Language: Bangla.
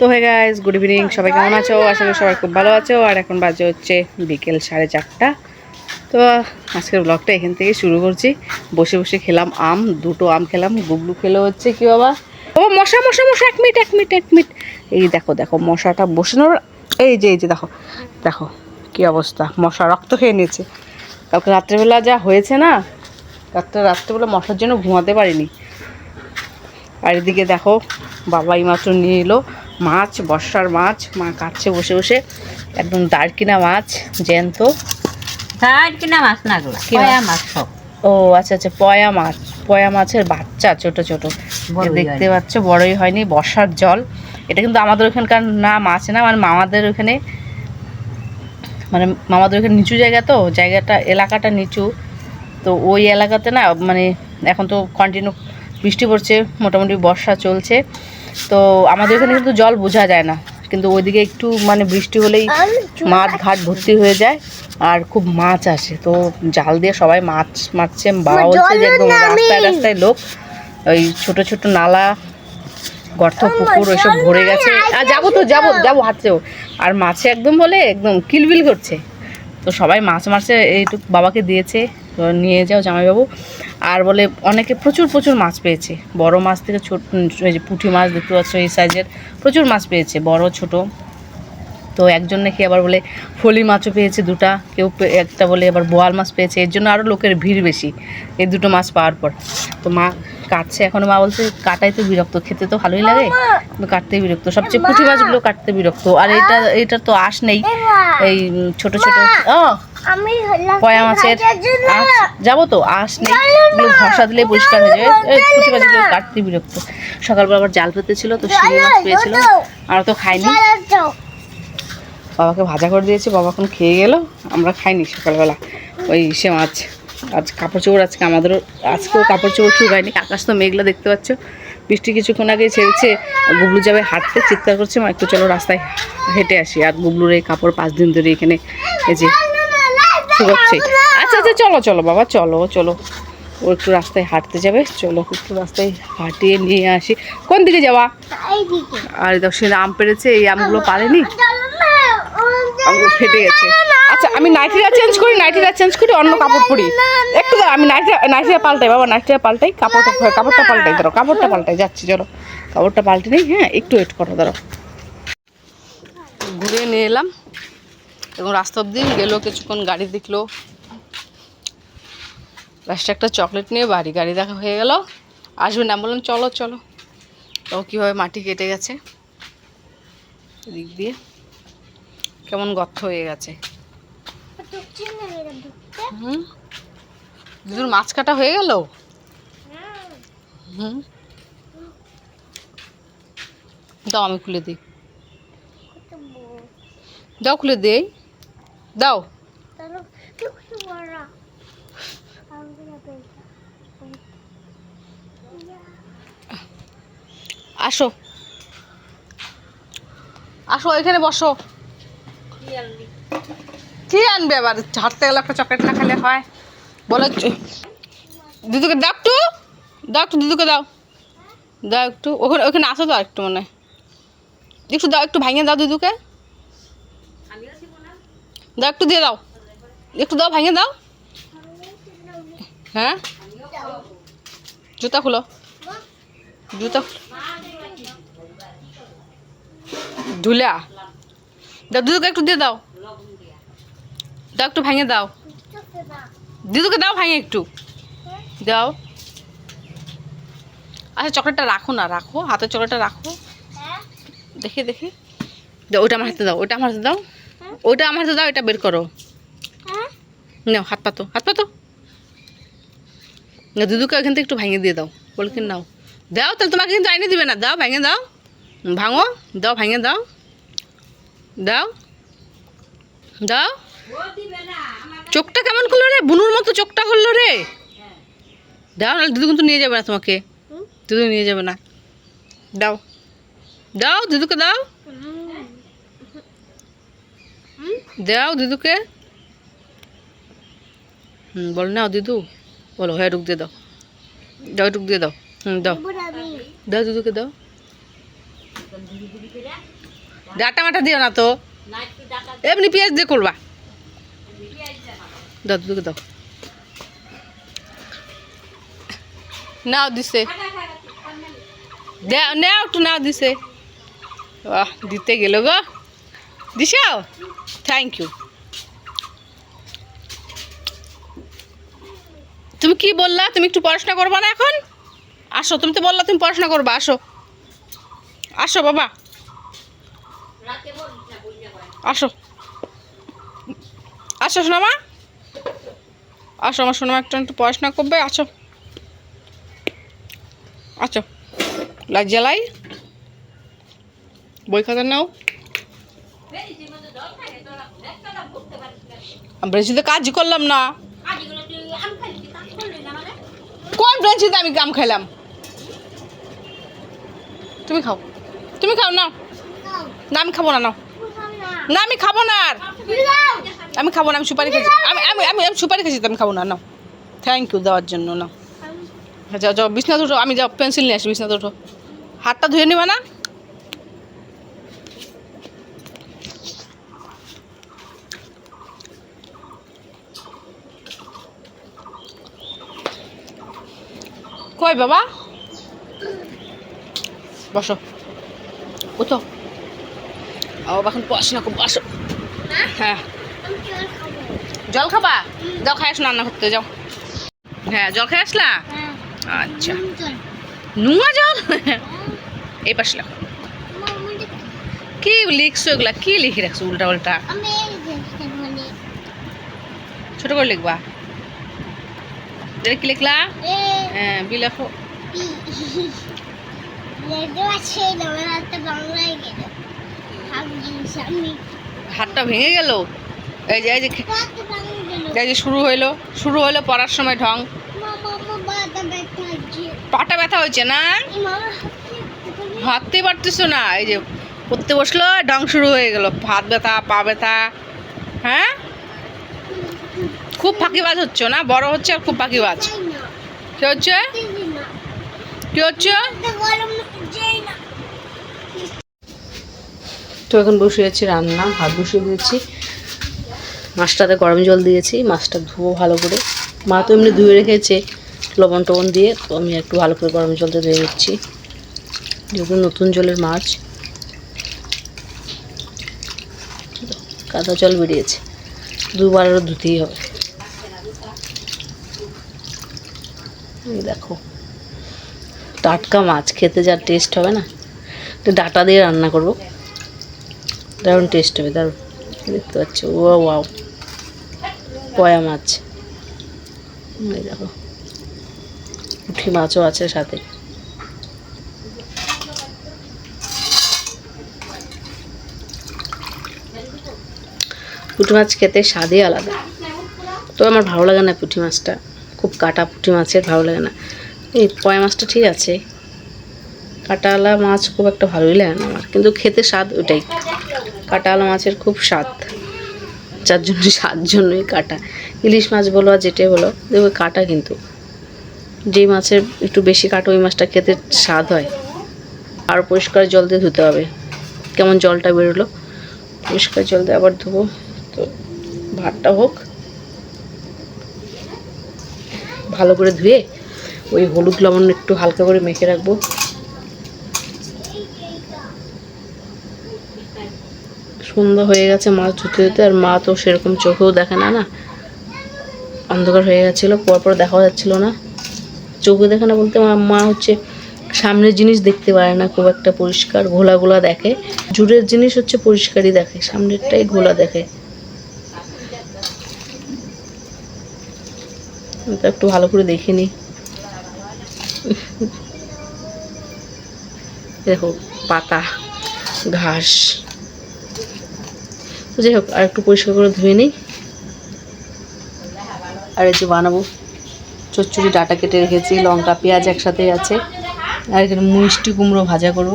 তো হয়ে গাইজ গুড ইভিনিং সবাই কেমন আছো? আশা করি সবাই খুব ভালো আছো। আর এখন বাজে হচ্ছে বিকেল সাড়ে চারটা। তো আজকের ব্লগটা এখান থেকে শুরু করছি। বসে বসে খেলাম আম, দুটো আম খেলাম গুবলু খেলো হচ্ছে কি বাবা? ও মশা মশা মশা, এক মিনিট এক মিনিট এক মিনিট। এই দেখো দেখো, মশাটা বসানোর এই যে এই যে, দেখো দেখো কি অবস্থা। মশা রক্ত খেয়ে নিয়েছে। কালকে রাত্রেবেলা যা হয়েছে না রাত্রে রাত্রেবেলা মশার জন্য ঘুমাতে পারিনি। আর এদিকে দেখো বাবা এইমাত্র নিয়ে এলো। মাছ বর্ষার মাছ মা কাটছে বসে বসে। একদম দাঁড়কিনা মাছ জ্যান্ত। সাইড কিনা মাছ না মাছ? সব। ও আচ্ছা আচ্ছা পয়া মাছ পয়া মাছের বাচ্চা ছোট ছোট। দেখতে পাচ্ছ বড়ই হয়নি বর্ষার জল। এটা কিন্তু আমাদের ওখানকার না মাছ না মানে মামাদের ওখানে মানে মামাদের ওখানে নিচু জায়গা তো জায়গাটা এলাকাটা নিচু। তো ওই এলাকাতে না মানে এখন তো কন্টিনিউ বৃষ্টি পড়ছে মোটামুটি বর্ষা চলছে। তো আমাদের এখানে কিন্তু জল বোঝা যায় না। কিন্তু ওইদিকে একটু মানে বৃষ্টি হলেই মাঠ ঘাট ভর্তি হয়ে যায় আর খুব মাছ আসে। তো জাল দিয়ে সবাই মাছ মারছে বাবা বলছে যে একদম রাস্তায় রাস্তায় লোক ওই ছোট ছোট নালা গর্ত পুকুর ওইসব ভরে গেছে। আর যাব তো যাব যাব হাঁটছেও আর মাছে একদম বলে একদম কিলবিল করছে। তো সবাই মাছ মারছে এইটুকু বাবাকে দিয়েছে। নিয়ে যাও জামাইবাবু। আর বলে অনেকে প্রচুর প্রচুর মাছ পেয়েছে। বড় মাছ থেকে ছোট এই যে পুঁটি মাছ দেখতে পাচ্ছ এই সাইজের প্রচুর মাছ পেয়েছে বড় ছোট। তো একজন নাকি আবার বলে ফলি মাছও পেয়েছে দুটা কেউ একটা বলে আবার বোয়াল মাছ পেয়েছে এর জন্য আরও লোকের ভিড় বেশি এই দুটো মাছ পাওয়ার পর। তো মা কাটছে এখনও মা বলছে কাটাই তো বিরক্ত খেতে তো ভালোই লাগে। কিন্তু কাটতে বিরক্ত সবচেয়ে পুঁটি মাছগুলো কাটতে বিরক্ত। আর এটা এটা তো আশ নেই। এই ছোট ছোট। ও পয়া মাছের আঁশ যাব তো আঁশ নেই। এগুলো ঘষা দিলে পরিষ্কার হয়ে যাবে মাছগুলো কাটতে বিরক্ত। সকালবেলা আবার জাল পেতে ছিল তো শিঙি মাছ পেয়েছিল। আর তো খাইনি। বাবাকে ভাজা করে দিয়েছি বাবা এখন খেয়ে গেল আমরা খাইনি সকালবেলা। ওই সে মাছ আজ কাপড় চোপড় আজকে আমাদেরও আজকেও কাপড় চোপড় শুকায়নি আকাশ তো মেঘলা দেখতে পাচ্ছ। বৃষ্টি কিছুক্ষণ আগে ছেড়েছে গুবলু যাবে হাঁটতে চিৎকার করছে মা একটু চলো রাস্তায় হেঁটে আসি। আর গুবলুর এই কাপড় পাঁচ দিন ধরে এখানে এই যে শুকাচ্ছে আচ্ছা আচ্ছা চলো চলো বাবা চলো চলো। ও একটু রাস্তায় হাঁটতে যাবে। চলো একটু রাস্তায় হাঁটিয়ে নিয়ে আসি। কোন দিকে যাওয়া? আর দর্শনে আম পেরেছে এই আমগুলো পারেনি আঙুল ফেটে গেছে। আচ্ছা আমি নাইটিটা চেঞ্জ করি নাইটিটা চেঞ্জ করি অন্য কাপড় পরি। একটু দাও আমি নাইটিটা নাইটিটা পাল্টাই বাবা নাইটিটা পাল্টাই কাপড়টা কাপড়টা পাল্টাই ধরো কাপড়টা পাল্টাই যাচ্ছি চলো। কাপড়টা পাল্টে নেই হ্যাঁ একটু ওয়েট করো ধরো। ঘুরে নিয়ে এলাম। এবং রাস্তা অব্দি গেলো, কিছুক্ষণ গাড়ি দেখল। লাস্টে একটা চকলেট নিয়ে বাড়ি, গাড়ি দেখা হয়ে গেল। আসবে না বললাম, চলো চলো। তো কীভাবে মাটি কেটে গেছে? এদিক দিয়ে। কেমন গর্ত হয়ে গেছে। হুম? মাছ কাটা হয়ে গেল? হুম? দাও, আমি খুলে দিই। দাও, খুলে দেই। দাও। আসো। আসো এখানে বসো। কি আনবে? আবার? হাঁটতে গেলে একটা চকলেট না খেলে হয়। বলো দিদুকে দাও একটু। দাও একটু দিদুকে দাও। দাও একটু। ওখানে ওখানে আসো তো একটু মনে হয়। একটু দাও একটু ভাঙিয়ে দাও দিদুকে। দাও একটু দিয়ে দাও। একটু দাও ভাঙিয়ে দাও। হ্যাঁ? জুতা খুলো। জুতা। ধুলা দাও দিদুকে একটু দিয়ে দাও। দাও একটু ভাঙে দাও। দিদুকে দাও ভাঙে একটু। দাও। আচ্ছা চকলেটটা রাখো না রাখো। হাতের চকলেটটা রাখো। দেখি দেখি। দাও ওইটা আমার হাতে দাও ওইটা আমার হাতে দাও। ওইটা আমার হাতে দাও এটা বের করো। নাও হাত পাতো হাত পাতো। না দিদুকে ওইখান থেকে একটু ভাঙে দিয়ে দাও বল কি নাও। দাও তাহলে তোমাকে কিন্তু আইনে দিবে না। দাও ভেঙে দাও। ভাঙো দাও ভেঙে দাও। দাও। দাও। চোখটা কেমন করল রে? বুনুর মতো চোখটা করল রে? দাও নাহলে দিদু কিন্তু নিয়ে যাবে না তোমাকে। দিদু নিয়ে যাবে না। দাও। দাও দিদুকে দাও। দাও দিদুকে। হুম, বল নাও দিদু। বলো হ্যাঁ ঢুক দিয়ে দাও। দাও ঢুক দিয়ে দাও। হুম, দাও। দাও দিদুকে, দাও। ডাটা মাটা দিও না তো। এমনি পেঁয়াজ দিয়ে করবা। দাও দুধ দাও। নাও দিছে। নাও একটু, নাও দিছে। বাহ, দিতে গেল গো। দিছাও থ্যাংক ইউ তুমি কি বললা? তুমি একটু পড়াশোনা করবা না এখন? আসো, তুমি তো বললা তুমি পড়াশোনা করবা, আসো। আসো, বাবা। আসো। আসো, সোনামা। আসো, আমার সোনামা একটু একটু পড়াশোনা করবে, আসো। আচ্ছা লাগ জ্বালাই। বই খাতা নাও। ব্রেঞ্চিতে কাজই করলাম না। কোন ব্রেঞ্চিতে আমি কাম খাইলাম? তুমি খাও। তুমি খাও নাও না আমি খাব না নাও। না আমি খাব না আর। আমি খাব না আমি সুপারি খেয়েছি। আমি আমি আমি আমি সুপারি খেয়েছি তো আমি খাব না নাও। থ্যাংক ইউ দেওয়ার জন্য না হ্যাঁ, যাও যাও বিছনাতে উঠো। আমি যাও পেন্সিল নিয়ে আসি বিছনাতে উঠো। হাতটা ধুয়ে নিবা না? কই বাবা? বসো। উঠো। ও এখন পড়াশোনা করব আসো। হ্যাঁ। জল খাবা? যাও খাই আসো রান্না করতে যাও। হ্যাঁ জল খাই আসলা? আচ্ছা। নুয়া জল? এই পাশে লেখো। কি লিখছো এগুলা? কি লিখে রাখছো? উল্টা উল্টা বলি ছোট করে লিখবা। এটা কি লিখলা হ্যাঁ হাতটা ভেঙে গেল এই যে এই যে এই যে শুরু হইল শুরু হইল পড়ার সময় ঢং পাটা ব্যথা হয়েছে না মামা পারতেছো না এই যে পড়তে বসল ডং শুরু হয়ে গেল হাত ব্যথা পা ব্যথা হ্যাঁ খুব ফাঁকিবাজ হচ্ছে না? বড় হচ্ছে আর খুব ফাঁকিবাজ। কি হচ্ছে? কি হচ্ছে? তো এখন বসে আছি রান্না ভাত বসিয়ে দিয়েছি। মাছটাতে গরম জল দিয়েছি, মাছটা ধুবো ভালো করে। মা তো এমনি ধুয়ে রেখেছে লবণ টবণ দিয়ে, তো আমি একটু ভালো করে গরম জলটা ধুয়ে দিচ্ছি যেহেতু নতুন জলের মাছ। কাদা জল বেরিয়েছে। দুবার আরও ধুতেই হবে। দেখো। টাটকা মাছ, খেতে যা টেস্ট হবে না। ডাটা দিয়ে রান্না করব। দারুণ টেস্ট হবে, দারুণ। দেখতে পাচ্ছ ও ওয়াও। পয়া মাছ। দেখো, পুঁটি মাছও আছে সাথে। পুঁটি মাছ খেতে স্বাদই আলাদা। তো আমার ভালো লাগে না পুঁটি মাছটা। খুব কাটা পুঁটি মাছের ভালো লাগে না। এই পয়া মাছটা ঠিক আছে। কাটাওয়ালা মাছ খুব একটা ভালোই লাগে না আমার। কিন্তু খেতে স্বাদ ওটাই। কাটাওয়ালা মাছের খুব স্বাদ। যার জন্য স্বাদ জন্যই কাটা। ইলিশ মাছ বলো আর যেটাই বলো, দেখবে কাটা কিন্তু। যেই মাছের একটু বেশি কাটা, ওই মাছটা খেতে স্বাদ হয়। আর পরিষ্কার জল দিয়ে ধুতে হবে। কেমন জলটা বেরোলো। পরিষ্কার জল দিয়ে আবার ধুবো। তো ভাতটা হোক। ভালো করে ধুয়ে ওই হলুদ লবণ একটু হালকা করে মেখে রাখব। সন্ধ্যা হয়ে গেছে মাছ ধুতে ধুতে, আর মা তো সেরকম চোখেও দেখে না না? অন্ধকার হয়ে গেছিল পরপর দেখা যাচ্ছিল না। চোখে দেখে না বলতে মা হচ্ছে সামনের জিনিস দেখতে পারে না, খুব একটা পরিষ্কার, ঘোলা ঘোলা দেখে। জুড়ের জিনিস হচ্ছে পরিষ্কারই দেখে, সামনেরটাই ঘোলা দেখে। একটু ভালো করে দেখে নিই। দেখো, পাতা, ঘাস। যাই হোক, আর একটু পরিষ্কার করে ধুয়ে নিই। আর এই যে বানাবো। চচ্চড়ি ডাটা কেটে রেখেছি, লঙ্কা, পেঁয়াজ একসাথে আছে। আর এখানে মিষ্টি কুমড়ো ভাজা করব।